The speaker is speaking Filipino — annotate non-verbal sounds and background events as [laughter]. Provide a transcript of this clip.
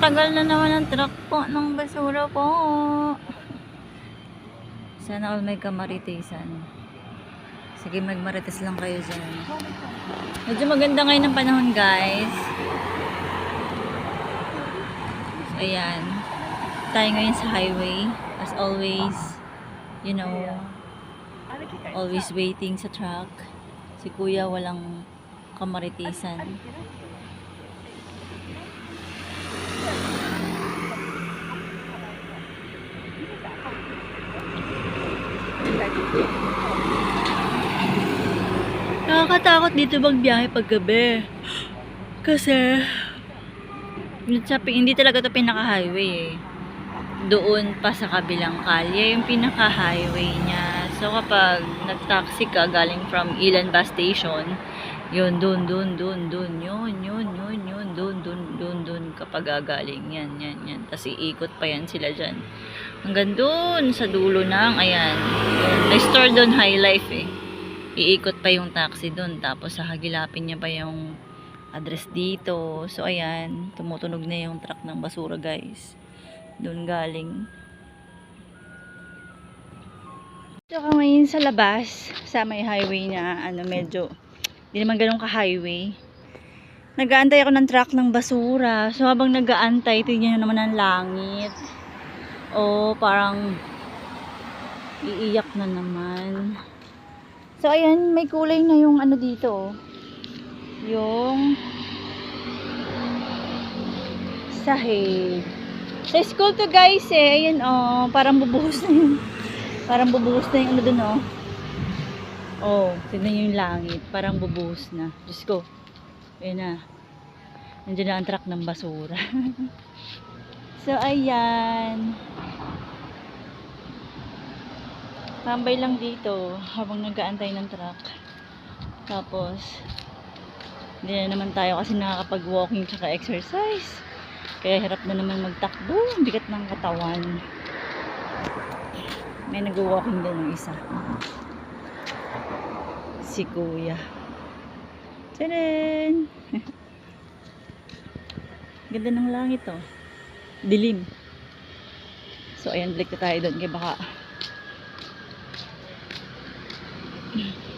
tagal na naman ang truck po ng basura po. Sana all may kamaritisan. Sige, magmarites lang kayo dyan. Medyo maganda ngayon ang panahon, guys. So, ayan. Tayo ngayon sa highway. As always, you know, always waiting sa truck. Si kuya walang kamaritisan. Nakakatakot dito magbiyahe pag gabi. Kasi, hindi talaga to pinaka-highway eh. Doon pa sa kabilang kalye, yung pinaka-highway niya. So, kapag nag-taxi ka galing from Ilan Bus Station, yun, dun, dun, dun, dun, yun, yun, yun, yun, dun, dun, dun, dun, kapag gagaling, yan, yan, yan. Tapos iikot pa yan sila dyan. Hanggang dun, sa dulo ng, ayan. May store dun, High Life eh. Iikot pa yung taxi dun, tapos hahagilapin niya pa yung address dito. So, ayan, tumutunog na yung truck ng basura, guys. Doon galing. Ka ngayon sa labas, sa may highway na, ano, medyo, hindi naman ganun ka-highway. Nag-aantay ako ng truck ng basura. So, habang nag-aantay, tingnan nyo naman ang langit. Oh, parang iiyak na naman. So, ayan, may kulay na yung ano dito. oh. Yung sahig. Sa school to guys eh. Ayan oh, parang bubuhos na yun. Parang bubuhos na yung ano dun oh. Oh, tignan nyo yung langit. Parang bubuhos na. Diyos ko. Ayan na. Nandiyan na ang truck ng basura. [laughs] so, ayan. Tambay lang dito habang nag-aantay ng truck. Tapos, hindi na naman tayo kasi nakakapag-walking tsaka exercise. Kaya hirap na naman magtakbo. Bigat ng katawan. May nag-walking din ng isa. Si kuya. Tadaan! [laughs] Ganda ng langit oh. Dilim. So, ayan, balik na tayo doon. Kaya baka mm